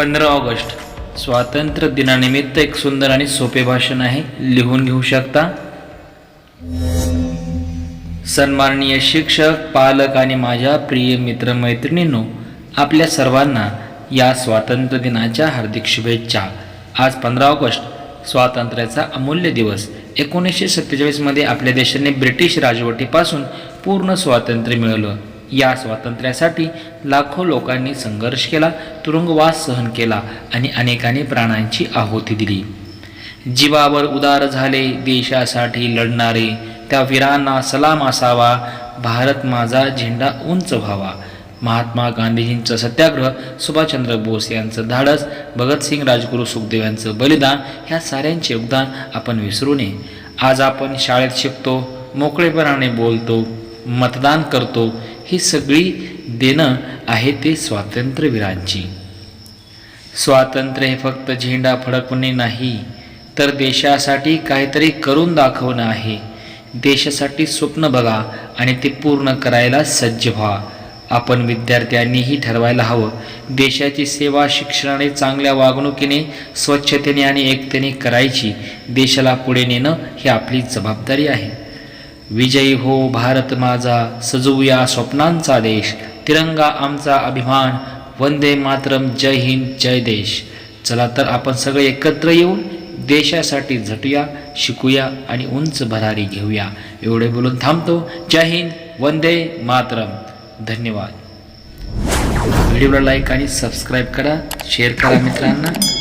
पंधरा ऑगस्ट. स्वातंत्र्य दिनानिमित्त एक सुंदर आणि सोपे भाषण आहे. लिहून घेऊ शकता? सन्माननीय शिक्षक पालक आणि माझ्या प्रिय मित्रमैत्रिणींनो आपल्या सर्वांना या स्वातंत्र्य दिनाच्या हार्दिक शुभेच्छा. आज पंधरा ऑगस्ट स्वातंत्र्याचा अमूल्य दिवस. एकोणीसशे सत्तेचाळीसमध्ये आपल्या देशाने ब्रिटिश राजवटीपासून पूर्ण स्वातंत्र्य मिळवलं. या स्वातंत्र्यासाठी लाखो लोकांनी संघर्ष केला तुरुंगवास सहन केला आणि अनेकांनी प्राणांची आहुती दिली. जीवावर उदार झाले देशासाठी लढणारे त्या वीरांना सलाम असावा भारत माझा झेंडा उंच व्हावा. महात्मा गांधीजींचं सत्याग्रह सुभाषचंद्र बोस यांचं धाडस भगतसिंग राजगुरू सुखदेव यांचं बलिदान ह्या साऱ्यांचे योगदान आपण विसरू नये. आज आपण शाळेत शिकतो मोकळेपणाने बोलतो मतदान करतो ही सगळी देणं आहे ते स्वातंत्र्यवीरांची. स्वातंत्र्य हे फक्त झेंडा फडकवणे नाही तर देशासाठी काहीतरी करून दाखवणं आहे. देशासाठी स्वप्न बघा आणि ते पूर्ण करायला सज्ज व्हा. आपण विद्यार्थ्यांनीही ठरवायला हवं. देशाची सेवा शिक्षणाने चांगल्या वागणुकीने स्वच्छतेने आणि एकतेने करायची. देशाला पुढे नेणं ही आपली जबाबदारी आहे. विजयी हो भारत माझा सजवूया स्वप्नांचा देश. तिरंगा आमचा अभिमान वंदे मातरम जय हिंद जय देश. चला तर आपण सगळे एकत्र येऊन देशासाठी झटूया शिकूया आणि उंच भरारी घेऊया. एवढे बोलून थांबतो. जय हिंद वंदे मातरम. धन्यवाद. व्हिडिओला लाईक आणि सबस्क्राईब करा. शेअर करा मित्रांना.